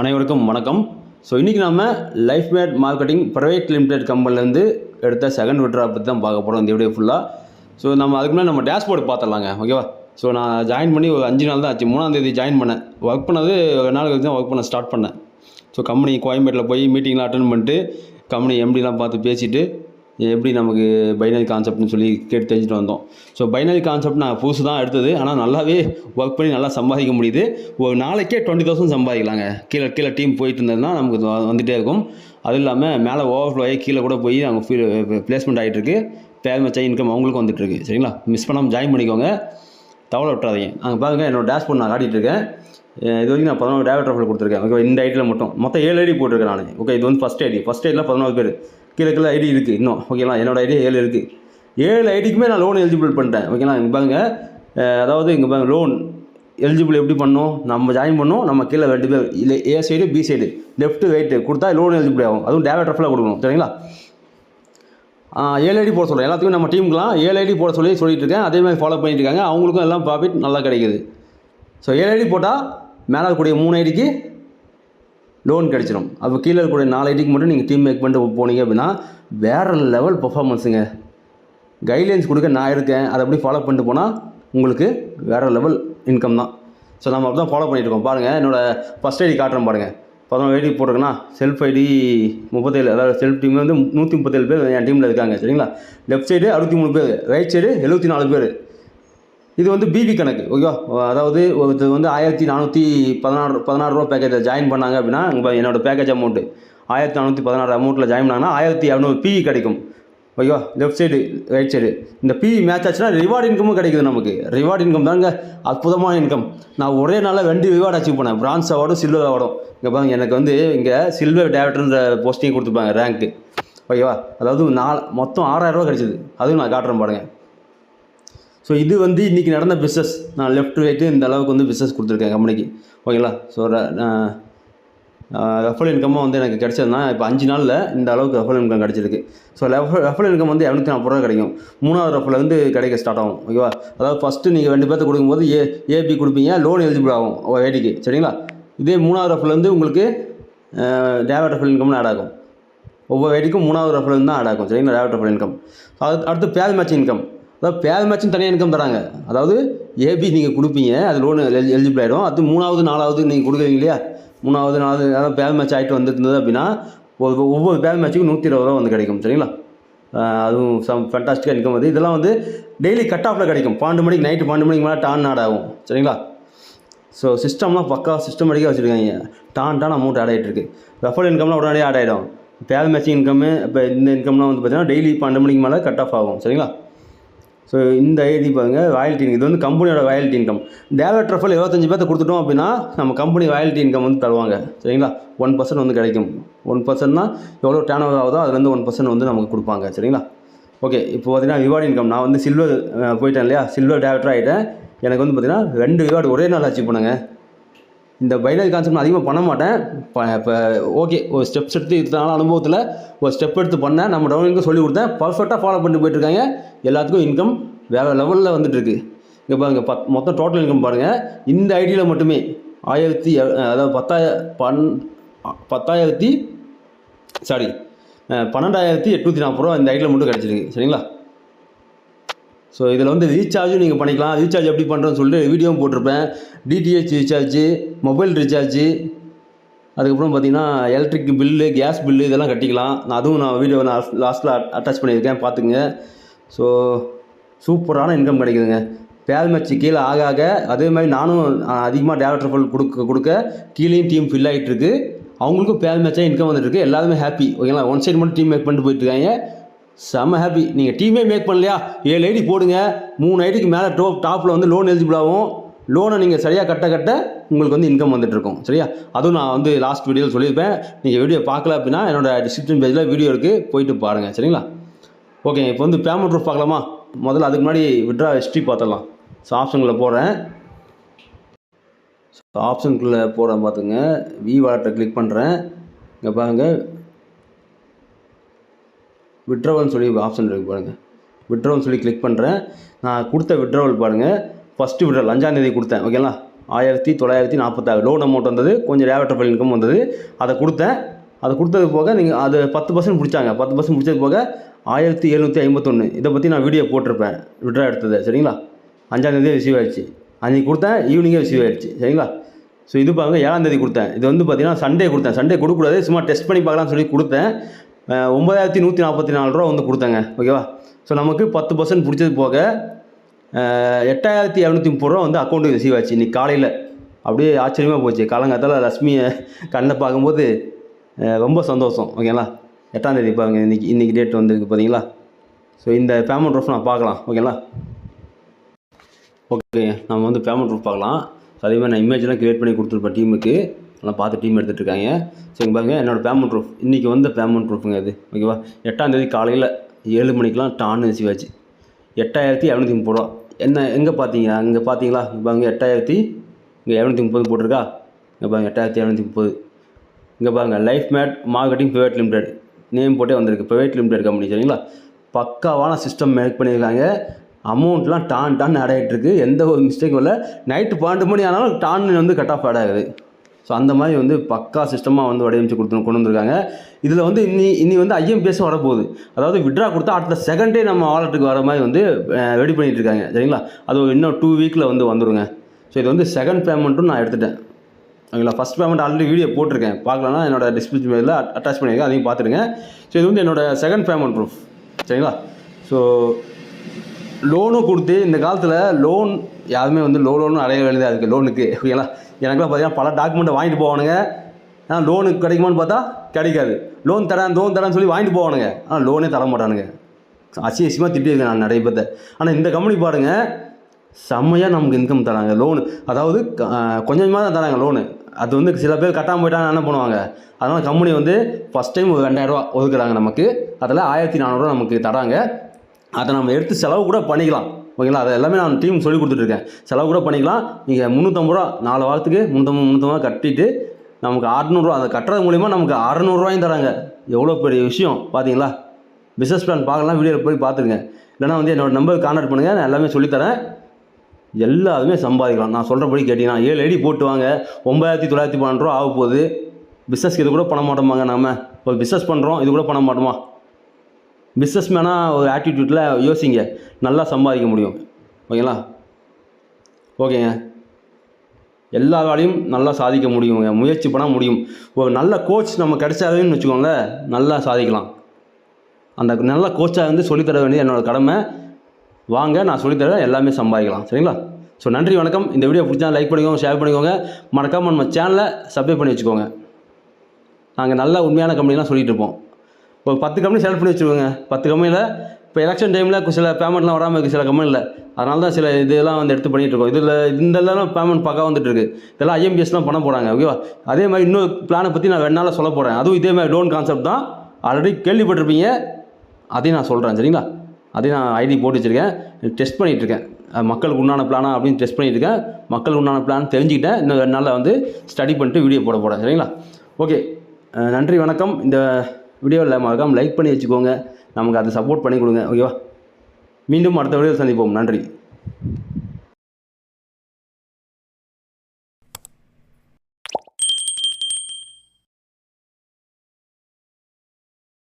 அனைவருக்கும் வணக்கம். ஸோ இன்றைக்கி நம்ம life made marketing private limited கம்பெனிலேருந்து எடுத்த செகண்ட் விட்ரா பற்றி தான் பார்க்க போகிறோம் இந்த வீடியோ ஃபுல்லாக ஸோ நம்ம அதுக்கு முன்னாடி நம்ம டேஷ்போர்டு பார்த்துடலாங்க ஓகேவா ஸோ நான் ஜாயின் பண்ணி ஒரு அஞ்சு நாள் தான் ஆச்சு. மூணாம் தேதி ஜாயின் பண்ணேன். ஒர்க் பண்ணது ஒரு நாள் தான் ஒர்க் பண்ண ஸ்டார்ட் பண்ணேன். ஸோ கம்பெனி கோயம்பேட்டில் போய் மீட்டிங்லாம் அட்டன் பண்ணிட்டு கம்பெனி எம்டிலாம் பார்த்து பேசிவிட்டு எப்படி நமக்கு பைனரி கான்செப்ட்னு சொல்லி கேட்டு தெரிஞ்சுட்டு வந்தோம். ஸோ பைனரி கான்செப்ட் நான் புதுசு தான் எடுத்தது. ஆனால் நல்லாவே ஒர்க் பண்ணி நல்லா சம்பாதிக்க முடியுது. ஒரு நாளைக்கே டுவெண்ட்டி தௌசண்ட் சம்பாதிக்கலாங்க. கீழே கீழே டீம் போயிட்டு இருந்ததுன்னா நமக்கு வந்துகிட்டே இருக்கும். அதுவும் இல்லாமல் மேலே ஓவர்ஃப்ளோ ஆகி கீழே கூட போய் அவங்க ஃபீல் பிளேஸ்மெண்ட் ஆகிட்டு இருக்கு. பேர் மச்சா இன்கம் அவங்களுக்கும் வந்துட்டுருக்கு சரிங்களா? மிஸ் பண்ணாமல் ஜாயின் பண்ணிக்கோங்க. தவளை விட்டுறாதீங்க. அங்கே பாருங்க என்னோட டேஷ்போர்ட் நான் காட்டிகிட்டு இருக்கேன். இது வரைக்கும் நான் பதினோரு டேவல் ரஃபல் கொடுத்துருக்கேன். ஓகே இந்த ஐடியில் மட்டும். மொத்தம் ஏழு ஐடி போட்டிருக்கேன் நான். ஓகே இது வந்து ஃபஸ்ட் ஐடி ஃபஸ்ட் ஐடியில் பதினோரு பேர். கீழே கீழே ஐடி இருக்குது இன்னும் ஓகேங்களா என்னோட ஐடி ஏழு இருக்குது ஏழு ஐடிக்குமே நான் லோன் எலிஜிபிள் பண்ணிட்டேன் ஓகேங்களா இங்கே பாருங்க. அதாவது இங்கே பாருங்க லோன் எலிஜிபிள் எப்படி பண்ணணும்? நம்ம ஜாயின் பண்ணோம் நம்ம கீழே ரெண்டு பேர் இல்லை A side B side left right கொடுத்தா லோன் எலிஜிபிள் ஆகும். அதுவும் டேவட் ரஃபில் கொடுக்கணும் சரிங்களா? ஆ, ஏழு ஐடி போட சொல்கிறேன் எல்லாத்துக்கும் நம்ம டீமுக்குலாம் ஏழு ஐடி போட சொல்லி சொல்லிட்டு இருக்கேன். அதே மாதிரி ஃபாலோ பண்ணிட்டு இருக்காங்க. அவங்களுக்கும் எல்லாம் ப்ராஃபிட் நல்லா கிடைக்குது. ஸோ ஏழு ஐடி போட்டால் மேலே கூடிய மூணு ஐடிக்கு லோன் கிடச்சிடும் அப்போ கீழே இருக்கக்கூடிய நாலு ஐடிக்கு மட்டும் நீங்கள் டீம் மேக் பண்ணிட்டு போனீங்க அப்படின்னா வேறு லெவல் பர்ஃபார்மன்ஸுங்க கைட்லைன்ஸ் கொடுக்க நான் இருக்கேன். அதை அப்படி ஃபாலோ பண்ணிட்டு போனால் உங்களுக்கு வேறு லெவல் இன்கம் தான். ஸோ நம்ம அப்படி தான் ஃபாலோ பண்ணிட்டு இருக்கோம். பாருங்கள் என்னோடய ஃபஸ்ட் ஐடி காட்டுறேன் பாருங்கள் பதினோரு ஐடி போட்டிருக்கேன்னா செல்ஃப் ஐடி முப்பத்தேழு அதாவது செல்ஃப் டீம் வந்து நூற்றி முப்பத்தேழு பேர் என் டீமில் இருக்காங்க சரிங்களா? லெஃப்ட் சைடு அறுபத்தி மூணு பேர் ரைட் சைடு எழுபத்தி நாலு பேர். இது வந்து பிபி கணக்கு ஓகேவா அதாவது ஒருத்தர் வந்து ஆயிரத்தி நானூற்றி பதினாறு பதினாறு ரூபா பேக்கேஜில் ஜாயின் பண்ணாங்க அப்படின்னா என்னோடய பேக்கேஜ் அமௌண்ட்டு ஆயிரத்தி நானூற்றி பதினாறு அமௌண்ட்டில் ஜாயின் பண்ணாங்கன்னா ஆயிரத்தி இரநூறு பிஇ கிடைக்கும். ஓகேவா லெஃப்ட் சைடு ரைட் சைடு இந்த பி மேட்ச் ஆச்சுன்னா ரிவார்டு இன்கமும் கிடைக்குது நமக்கு. ரிவார்டு இன்கம் தாங்க அற்புதமான இன்கம் நான் ஒரே நாளில் ரெண்டு ரிவார்டு அச்சீவ் பண்ணேன். பிரான்ஸ் அவார்டும் சில்வர் அவார்டும் இங்கே பாருங்க எனக்கு வந்து இங்கே சில்வர் டேரக்டர்ன்ற போஸ்டிங் கொடுத்துருப்பாங்க ரேங்க்கு ஓகேவா அதாவது நாலு மொத்தம் ஆறாயிரம் ரூபா கிடைச்சிது. அதுவும் நான் காட்டுறேன் பாருங்கள் ஸோ இது வந்து இன்றைக்கி நடந்த பிஸ்னஸ் நான் லெஃப்ட் ரைட்டு இந்த அளவுக்கு வந்து பிஸ்னஸ் கொடுத்துருக்கேன் கம்பெனிக்கு ஓகேங்களா ஸோ ரெஃபல் இன்கம்மாக வந்து எனக்கு கிடச்சதுன்னா இப்போ அஞ்சு நாளில் இந்த அளவுக்கு ரெஃபல் இன்கம் கிடச்சிருக்கு. ஸோ ரெஃபல் ரெஃபல் இன்கம் வந்து இரநூத்தி நாற்பது ரூபா கிடைக்கும். மூணாவது ரெஃபல் வந்து கிடைக்க ஸ்டார்ட் ஆகும். ஓகேவா அதாவது ஃபஸ்ட்டு நீங்கள் ரெண்டு பேர்த்து கொடுக்கும்போது ஏ ஏபி கொடுப்பீங்க லோன் எலிஜிபிள் ஆகும். ஐடிக்கு சரிங்களா? இதே மூணாவது ரெஃபல் வந்து உங்களுக்கு டேவட் ரெஃபல் இன்கம்னு ஆட் ஆகும். ஒவ்வொரு ஐடிக்கும் மூணாவது ரெஃபரல் தான் ஆட் ஆகும். சரிங்களா? டேவட் ரெஃபரல் இன்கம் அது அடுத்து பேல் மேட்ச் இன்கம் அதாவது பேர் மேட்சும் தனியாக இன்கம் தராங்க அதாவது ஏபி நீங்கள் கொடுப்பீங்க அது லோன் எலிஜிபிள் ஆகிடும் அது மூணாவது நாலாவது நீங்கள் கொடுக்குறீங்க இல்லையா? மூணாவது நாலாவது அதாவது பேர் மேட்ச் ஆகிட்டு வந்துருந்தது அப்படின்னா ஒரு ஒவ்வொரு பேர் மேட்ச்சுக்கும் நூற்றி இருபது ரூபா வந்து கிடைக்கும் சரிங்களா? அதுவும் சம் ஃபண்டாஸ்டிக்காக இன்கம் வந்து. இதெல்லாம் வந்து டெய்லி கட் ஆஃபில் கிடைக்கும். பன்னெண்டு மணிக்கு நைட்டு பன்னெண்டு மணிக்கு மேலே டான் ஆட் ஆகும் சரிங்களா? ஸோ சிஸ்டம்லாம் பக்கா சிஸ்டமேட்டிக்காக வச்சுருக்காங்க. டான் டான் அமௌண்ட் ஆட் ஆகிட்டு இருக்கு. ரெஃபர் இன்கம்லாம் உடனடியே ஆட் ஆகிடும் பேர் மேட்சிங் இன்கம்மு இப்போ இந்த இன்கம்லாம் வந்து பார்த்தீங்கன்னா டெய்லி பன்னெண்டு மணிக்கு மேலே கட் ஆஃப் ஆகும் சரிங்களா? ஸோ இந்த ஐடி பாருங்க ராயல்ட்டி இது வந்து கம்பெனியோட ராயல்ட்டி இன்கம் டேவட் ட்ரஃபல் இருபத்தஞ்சு பேர்த்த கொடுத்துட்டோம் அப்படின்னா நம்ம கம்பெனி ராயல்ட்டி இன்கம் வந்து தருவாங்க. சரிங்களா? ஒன் பர்சன்ட் வந்து கிடைக்கும். ஒன் பர்சன்ட்னா எவ்வளோ டேர்ன் ஓவர் ஆகுதோ அதுலேருந்து ஒன் பர்சன்ட் வந்து நமக்கு கொடுப்பாங்க. சரிங்களா? ஓகே இப்போ பார்த்தீங்கன்னா ரிவார்டு இன்கம் நான் வந்து சில்வர் போயிட்டேன் இல்லையா? சில்வர் டேரக்டர் ஆகிட்டேன் எனக்கு வந்து பார்த்தீங்கன்னா ரெண்டு ரிவார்டு ஒரே நாள் அச்சீவ் பண்ணுங்க. இந்த பைனரி கான்செப்ட் அதிகமாக பண்ண மாட்டேன். இப்போ ஓகே ஒரு ஸ்டெப்ஸ் எடுத்து இத்தனால அனுபவத்தில் ஒரு ஸ்டெப் எடுத்து பண்ணேன். நம்ம டவுனுக்கு சொல்லி கொடுத்தேன். பர்ஃபெக்டாக ஃபாலோ பண்ணிட்டு போயிட்டுருக்காங்க எல்லாத்துக்கும் இன்கம் வேறு லெவலில் வந்துட்டுருக்கு இங்கே பாருங்கள் பத் மொத்தம் டோட்டல் இன்கம் பாருங்கள் இந்த ஐடியில் மட்டுமே ஆயிரத்தி அதாவது பத்தாய பன் பத்தாயிரத்தி சாரி பன்னெண்டாயிரத்தி எட்நூற்றி நாற்பது ரூபா இந்த ஐடியில் மட்டும் கிடச்சிருக்கு. சரிங்களா? ஸோ இதில் வந்து ரீசார்ஜும் நீங்கள் பண்ணிக்கலாம். ரீசார்ஜ் எப்படி பண்ணுறோன்னு சொல்லிட்டு வீடியோவும் போட்டிருப்பேன். டிடிஹெச் ரீசார்ஜு மொபைல் ரீசார்ஜு அதுக்கப்புறம் பார்த்தீங்கன்னா எலக்ட்ரிக் பில்லு கேஸ் பில்லு இதெல்லாம் கட்டிக்கலாம். நான் அதுவும் நான் வீடியோ நான் லாஸ்ட்டில் அட்டாச் பண்ணியிருக்கேன். பார்த்துக்குங்க ஸோ சூப்பரான இன்கம் கிடைக்குதுங்க. பேல் மேட்ச் கீழே ஆக ஆக அதே மாதிரி நானும் அதிகமாக டேரக்டர் ஃபுல் கொடுக்க கொடுக்க கீழேயும் டீம் ஃபில் ஆகிட்டு இருக்கு. அவங்களுக்கும் பேல் மேட்சாக இன்கம் வந்துட்டு இருக்கு. எல்லாருமே ஹாப்பி ஓகேங்களா? ஒன் சைடு மட்டும் டீம் மேக் பண்ணிட்டு போயிட்டு இருக்காங்க. செம்ம ஹாப்பி நீங்கள் டீமே மேக் பண்ணலையா? ஏழு ஐடி போடுங்க. மூணு ஐடிக்கு மேலே டோப் டாப்பில் வந்து லோன் எலிஜிபிள் ஆகும். லோனை நீங்கள் சரியாக கட்ட கட்ட உங்களுக்கு வந்து இன்கம் வந்துட்டுருக்கும் சரியா? அதுவும் நான் வந்து லாஸ்ட் வீடியோவில் சொல்லியிருப்பேன். நீங்கள் வீடியோ பார்க்கல அப்படின்னா என்னோட டிஸ்கிரிப்ஷன் பேஜில் வீடியோ இருக்குது போயிட்டு பாருங்கள் சரிங்களா? ஓகே இப்போ வந்து பேமெண்ட் ப்ரூஃப் பார்க்கலாமா? முதல்ல அதுக்கு முன்னாடி விட்ரா ஹிஸ்ட்ரி பார்த்துடலாம். ஸோ ஆப்ஷனுக்குள்ளே போகிறேன் ஸோ ஆப்ஷனுக்குள்ளே போகிறேன் பார்த்துங்க. வி வாலெட்டை கிளிக் பண்ணுறேன் இங்கே பாருங்கள் விட்ரவல்னு சொல்லி ஆப்ஷன் இருக்குது பாருங்கள் விட்ரவல்னு சொல்லி கிளிக் பண்ணுறேன் நான் கொடுத்த விட்ரவல் பாருங்கள் ஃபஸ்ட்டு விட்ரவல் அஞ்சாந்தேதி கொடுத்தேன். ஓகேங்களா ஆயிரத்தி தொள்ளாயிரத்தி நாற்பத்தாறு. லோன் அமௌண்ட் வந்தது. கொஞ்சம் ரேவட்டபிள் இன்கம் வந்தது. அதை கொடுத்தேன். அதை கொடுத்தது போக நீங்கள் அது பத்து பர்சன்ட் பிடிச்சாங்க பத்து பர்சன்ட் பிடிச்சது போக ஆயிரத்தி எழுநூற்றி ஐம்பத்தொன்று இதை பற்றி நான் வீடியோ போட்டிருப்பேன். விட்ரா எடுத்தது. சரிங்களா? அஞ்சாந்தேதி ரிசீவ் ஆயிடுச்சு. அன்றைக்கி கொடுத்தேன். ஈவினிங்கே ரிசீவ் ஆயிடுச்சு. சரிங்களா? ஸோ இது பாருங்க ஏழாந்தேதி கொடுத்தேன். இது வந்து பார்த்தீங்கன்னா சண்டே கொடுத்தேன். சண்டே கொடுக்கக்கூடாது. சும்மா டெஸ்ட் பண்ணி பார்க்கலாம்னு சொல்லி கொடுத்தேன். ஒம்பதாயிரத்தி ஒன்பதாயிரத்தி நூற்றி நாற்பத்தி நாலு ரூபா வந்து கொடுத்தேங்க. ஓகேவா? ஸோ நமக்கு பத்து பர்சன்ட் பிடிச்சது போக எட்டாயிரத்தி இரநூத்தி முப்பது ரூபா வந்து அக்கௌண்ட்டுக்கு ரிசீவ் ஆச்சு. இன்னைக்கு காலையில். அப்படியே ஆச்சரியமாக போச்சு. காலங்காத்தால் லட்சுமியை கண்ணில் பார்க்கும்போது ரொம்ப சந்தோஷம். ஓகேங்களா? எட்டாந்தேதி பாருங்க. இன்றைக்கி இன்றைக்கி டேட் வந்திருக்கு பார்த்தீங்களா ஸோ இந்த பேமெண்ட் ப்ரூஃப் நான் பார்க்கலாம். ஓகேங்களா? ஓகே நம்ம வந்து பேமெண்ட் ப்ரூஃப் பார்க்கலாம். ஸோ அதே மாதிரி நான் இமேஜ்லாம் க்ரியேட் பண்ணி கொடுத்துருப்பேன் டீமுக்கு எல்லாம் பார்த்து டீம் எடுத்துகிட்டு இருக்காங்க ஸோ இங்கே பாருங்க என்னோடய பேமெண்ட் ப்ரூஃப் இன்றைக்கி வந்த பேமெண்ட் ப்ரூஃபுங்க அது ஓகேவா? எட்டாந்தேதி காலையில் ஏழு மணிக்கெலாம் டான்னு ரிசீவ் ஆச்சு எட்டாயிரத்தி இரநூத்தி முப்பது ரூபா. என்ன எங்கே பார்த்தீங்க? அங்கே பார்த்தீங்களா? இங்கே பாருங்க எட்டாயிரத்தி இங்கே இரநூத்தி முப்பது போட்டிருக்கா? இங்கே பாருங்க எட்டாயிரத்தி இரநூத்தி முப்பது. இங்கே பாருங்க life made marketing private limited name போட்டே வந்திருக்கு. ப்ரைவேட் லிமிடெட் கம்பெனி சரிங்களா? பக்காவான சிஸ்டம் மேக் பண்ணியிருக்காங்க. அமௌண்ட்லாம் டான் டான் ஆட் எந்த ஒரு மிஸ்டேக்கும் இல்லை. நைட்டு பன்னெண்டு மணி ஆனாலும் டான் வந்து கட் ஆஃப் ஆட் ஆகுது. ஸோ அந்த மாதிரி வந்து பக்கா சிஸ்டமாக வந்து வடிவமைச்சு கொடுத்து கொண்டு வந்திருக்காங்க. இதில் வந்து இன்னி இன்னி வந்து ஐஎம்பிஎஸ் வரப்போகுது. அதாவது விட்ரா கொடுத்தா அடுத்த செகண்டே நம்ம வாலெட்டுக்கு வர மாதிரி வந்து ரெடி பண்ணிகிட்டு இருக்காங்க. சரிங்களா? அது இன்னும் டூ வீக்கில் வந்து வந்துருங்க. ஸோ இது வந்து செகண்ட் பேமெண்ட்டும் நான் எடுத்துட்டேன். ஓகேங்களா? ஃபஸ்ட் பேமெண்ட் ஆல்ரெடி வீடியோ போட்டிருக்கேன். பார்க்கலன்னா என்னோட டிஸ்கிரிப்ஷனில் அட்டாச் பண்ணியிருக்கேன் அதையும் பார்த்துருங்க ஸோ இது வந்து என்னோட செகண்ட் பேமெண்ட் ப்ரூஃப் சரிங்களா? ஸோ லோனும் கொடுத்து இந்த காலத்தில் லோன் யாருமே வந்து லோ லோனும் அடைய வேண்டியதாக இருக்குது லோனுக்கு ஓகேங்களா? எனக்குலாம் பார்த்தீங்கன்னா பல டாக்குமெண்ட்டை வாங்கிட்டு போவானுங்க. ஆனால் லோனு கிடைக்குமான்னு பார்த்தா கிடைக்காது. லோன் தரேன் லோன் தரேன்னு சொல்லி வாங்கிட்டு போவானுங்க. ஆனால் லோனே தர மாட்டானுங்க அசி அசியமாக திட்டிருக்கேன் நான் நிறைய பேர்த்த. ஆனால் இந்த கம்பெனி பாருங்கள் செம்மையாக நமக்கு இன்கம் தராங்க லோனு அதாவது கொஞ்சம் கொஞ்சமாக தான் தராங்க லோனு அது வந்து சில பேர் கட்டாமல் போயிட்டாங்க என்ன பண்ணுவாங்க? அதனால் கம்பெனி வந்து ஃபஸ்ட் டைம் ஒரு ரெண்டாயிரரூவா ஒதுக்குறாங்க நமக்கு. அதில் ஆயிரத்தி நானூறுரூவா நமக்கு தராங்க. அதை நம்ம எடுத்து செலவு கூட பண்ணிக்கலாம். ஓகேங்களா? அதை எல்லாமே நான் டீம் சொல்லி கொடுத்துட்ருக்கேன். செலவு கூட பண்ணிக்கலாம். நீங்கள் முந்நூற்றம்பது ரூபா நாலு வாரத்துக்கு முந்நூற்றம்பது முந்நூற்றம்பது கட்டிட்டு நமக்கு அறநூறுவா அதை கட்டுறது மூலிமா நமக்கு அறநூறுவாயும் தராங்க. எவ்வளோ பெரிய விஷயம் பார்த்தீங்களா பிஸ்னஸ் பிளான் பார்க்கலாம் வீடியோவில் போய் பார்த்துருங்க இல்லைனா வந்து என்னோடய நம்பருக்கு கான்டாக்ட் பண்ணுங்கள் நான் எல்லாமே சொல்லித்தரேன். எல்லாருமே சம்பாதிக்கலாம். நான் சொல்கிறபடி கேட்டிங்கன்னா ஏழு ஐடி போட்டு வாங்க. ஒம்பதாயிரத்தி தொள்ளாயிரத்தி பன்னெண்டு ரூபா ஆக போகுது பிஸ்னஸ்க்கு இது கூட பண்ண மாட்டோமாங்க நாம. இப்போ பிஸ்னஸ் பண்ணுறோம் இது கூட பண்ண மாட்டோமா? பிஸ்னஸ் மேனாக ஒரு ஆட்டிடியூட்டில் யோசிங்க. நல்லா சம்பாதிக்க முடியும். ஓகேங்களா? ஓகேங்க. எல்லா வேலையும் நல்லா சாதிக்க முடியுங்க. முயற்சி பண்ணால் முடியும். ஒரு நல்ல கோச் நம்ம கிடைச்சாதுன்னு வச்சுக்கோங்களேன் நல்லா சாதிக்கலாம். அந்த நல்ல கோச்சாக வந்து சொல்லித்தர வேண்டியது என்னோட கடமை. வாங்க நான் சொல்லித்தரேன் எல்லாமே சம்பாதிக்கலாம். சரிங்களா? ஸோ நன்றி வணக்கம். இந்த வீடியோ பிடிச்சா லைக் பண்ணிக்கோங்க ஷேர் பண்ணிக்கோங்க. மறக்காமல் நம்ம சேனலை சப்ஸ்கிரைப் பண்ணி வச்சுக்கோங்க. நாங்கள் நல்ல உண்மையான கம்பெனிலாம் சொல்லிகிட்டு இருப்போம். ஒரு பத்து கம்பெனி செலக்ட் பண்ணி வச்சுக்கோங்க. பத்து கம்பெனியில் இப்போ எலெக்ஷன் டைமில் சில பேமெண்ட்லாம் வராமல் இருக்குது சில கம்பெனியில் அதனால தான் சில இதெல்லாம் வந்து எடுத்து பண்ணிகிட்ருக்கோம் இருக்கோம். இதில் இந்த இதெல்லாம் பேமெண்ட் பக்கா வந்துட்டு இருக்கு. இதெல்லாம் ஐஎம்பிஎஸ்லாம் பண்ண போகிறாங்க ஓகேவா அதே மாதிரி இன்னொரு பிளானை பற்றி நான் வேணாலும் சொல்ல போகிறேன் அதுவும் இதே மாதிரி லோன் கான்செப்ட் தான். ஆல்ரெடி கேள்விப்பட்டிருப்பீங்க. அதையும் நான் சொல்கிறேன் சரிங்களா? அதையும் நான் ஐடி போட்டு வச்சுருக்கேன். டெஸ்ட் பண்ணிகிட்ருக்கேன் மக்களுக்கு உண்டான பிளானா அப்படின்னு டெஸ்ட் பண்ணிட்டு இருக்கேன். மக்களுக்கு உண்டான பிளான் தெரிஞ்சுக்கிட்டேன். இன்னும் ரெண்டு நாளில் வந்து ஸ்டடி பண்ணிட்டு வீடியோ போட போகிறேன் சரிங்களா? ஓகே நன்றி வணக்கம். இந்த வீடியோவில் மறக்காமல் லைக் பண்ணி வச்சுக்கோங்க. நமக்கு அதை சப்போர்ட் பண்ணி கொடுங்க. ஓகேவா மீண்டும் அடுத்த வீடியோ சந்திப்போம். நன்றி.